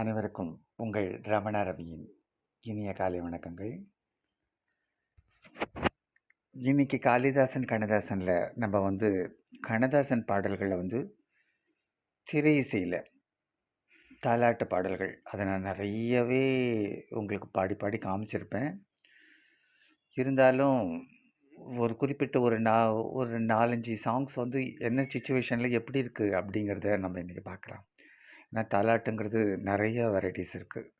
அனைவருக்கும் உங்கள் ரமண ரவியின் இனிய காலை வணக்கங்கள். இன்னைக்கு காளிதாசன் கண்ணதாசனில் நம்ம வந்து கண்ணதாசன் பாடல்களில் வந்து திரை இசையில் தாலாட்டு பாடல்கள். அதை நான் நிறையவே உங்களுக்கு பாடி பாடி காமிச்சிருப்பேன். இருந்தாலும் ஒரு குறிப்பிட்ட ஒரு நா ஒரு நாலஞ்சு சாங்ஸ் வந்து என்ன சுச்சுவேஷனில் எப்படி இருக்குது அப்படிங்கிறத நம்ம இன்றைக்கி பார்க்கலாம். ஏன்னா தாலாட்டுங்கிறது நிறைய வெரைட்டிஸ் இருக்குது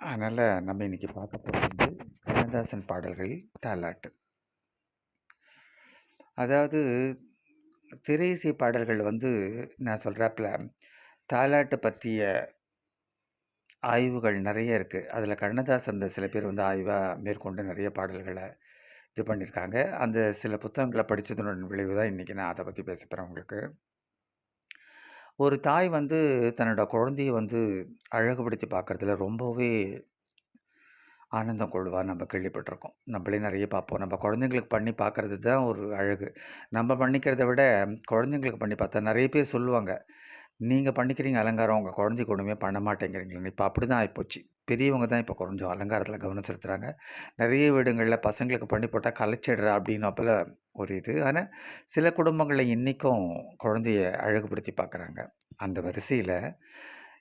அதனால் நம்ம இன்றைக்கி பார்க்க போகிறது வந்து கண்ணதாசன் பாடல்கள் தாலாட்டு. அதாவது திரை பாடல்கள் வந்து நான் சொல்கிறாப்புல தாலாட்டு பற்றிய ஆய்வுகள் நிறைய இருக்குது அதில் கண்ணதாசன் சில பேர் வந்து ஆய்வாக மேற்கொண்டு நிறைய பாடல்களை இது பண்ணியிருக்காங்க. அந்த சில புத்தகங்களை படித்ததனுடன் விளைவு தான் இன்றைக்கி நான் அதை பற்றி பேச போகிறேன் உங்களுக்கு. ஒரு தாய் வந்து தன்னோட குழந்தைய வந்து அழகுபடுத்தி பார்க்குறதுல ரொம்பவே ஆனந்தம் கொள்வா நம்ம கேள்விப்பட்டிருக்கோம். நம்மளே நிறைய பார்ப்போம். நம்ம குழந்தைங்களுக்கு பண்ணி பார்க்குறது தான் ஒரு அழகு. நம்ம பண்ணிக்கிறத விட குழந்தைங்களுக்கு பண்ணி பார்த்தா நிறைய பேர் சொல்லுவாங்க நீங்கள் பண்ணிக்கிறீங்க அலங்காரம் உங்கள் குழந்தைக்கு ஒன்றுமே பண்ண மாட்டேங்கிறீங்களே. இப்போ அப்படி தான் ஆகிப்போச்சு பெரியவங்க தான் இப்போ கொஞ்சம் அலங்காரத்தில் கவனம் செலுத்துகிறாங்க நிறைய வீடுங்களில் பசங்களுக்கு பண்ணி போட்டால் கலைச்சிடுறா அப்படின்னப்பல ஒரு இது. ஆனால் சில குடும்பங்களில் இன்றைக்கும் குழந்தைய அழகுபடுத்தி பார்க்குறாங்க. அந்த வரிசையில்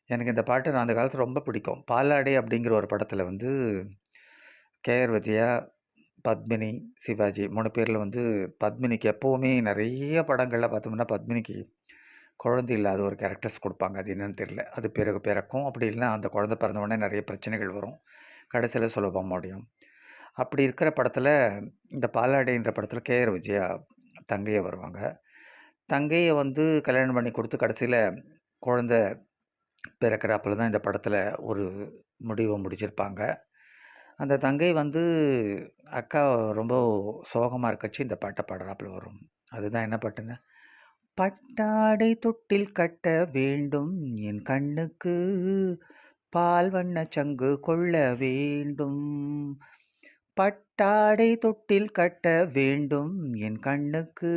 எனக்கு இந்த பாட்டு நான் அந்த காலத்தில் ரொம்ப பிடிக்கும். பாலாடை அப்படிங்கிற ஒரு படத்தில் வந்து கேஆர் விஜயா பத்மினி சிவாஜி மூணு பேரில் வந்து பத்மினிக்கு எப்போவுமே நிறைய படங்களில் பார்த்தோம்னா பத்மினிக்கு குழந்தை இல்லாத ஒரு கேரக்டர்ஸ் கொடுப்பாங்க. அது என்னென்னு தெரியல. அது பிறகு பிறக்கும். அப்படி இல்லைன்னா அந்த குழந்தை பிறந்த உடனே நிறைய பிரச்சனைகள் வரும். கடைசியில் சுலபமாக முடியும். அப்படி இருக்கிற படத்தில் இந்த பாலாடைன்ற படத்தில் கேஆர் விஜயா தங்கையை வருவாங்க. தங்கையை வந்து கல்யாணம் பண்ணி கொடுத்து கடைசியில் குழந்த பிறக்கிறாப்புல தான் இந்த படத்தில் ஒரு முடிவை முடிச்சிருப்பாங்க. அந்த தங்கை வந்து அக்கா ரொம்ப சோகமாக இருக்கச்சு இந்த பாட்டை பாடுறாப்புல வரும். அதுதான் என்ன பாட்டுங்க பட்டாடை தொட்டில் கட்ட வேண்டும் என் கண்ணுக்கு பால் வண்ண சங்கு கொள்ள வேண்டும். பட்டாடை தொட்டில் கட்ட வேண்டும் என் கண்ணுக்கு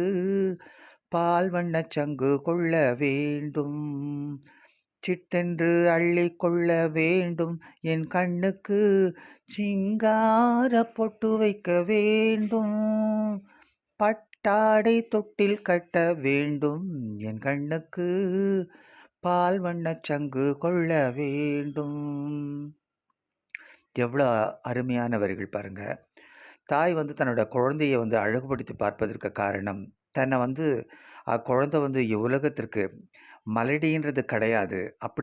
பால் வண்ண சங்கு கொள்ள வேண்டும். சிட்டென்று அள்ளி கொள்ள வேண்டும். என் கண்ணுக்கு சிங்கார பொட்டு வைக்க வேண்டும். பட்டாடை தொட்டில் கட்ட வேண்டும். என் கண்ணுக்கு பால் வண்ண சங்கு கொள்ள வேண்டும். எவ்வளோ அருமையானவர்கள் பாருங்கள் பாருங்க. தாய் வந்து தன்னோட குழந்தையை வந்து அழகுபடுத்தி பார்ப்பதற்கு காரணம் தன்னை வந்து குழந்தை வந்து உலகத்திற்கு மலடின்றது கிடையாது. அப்படி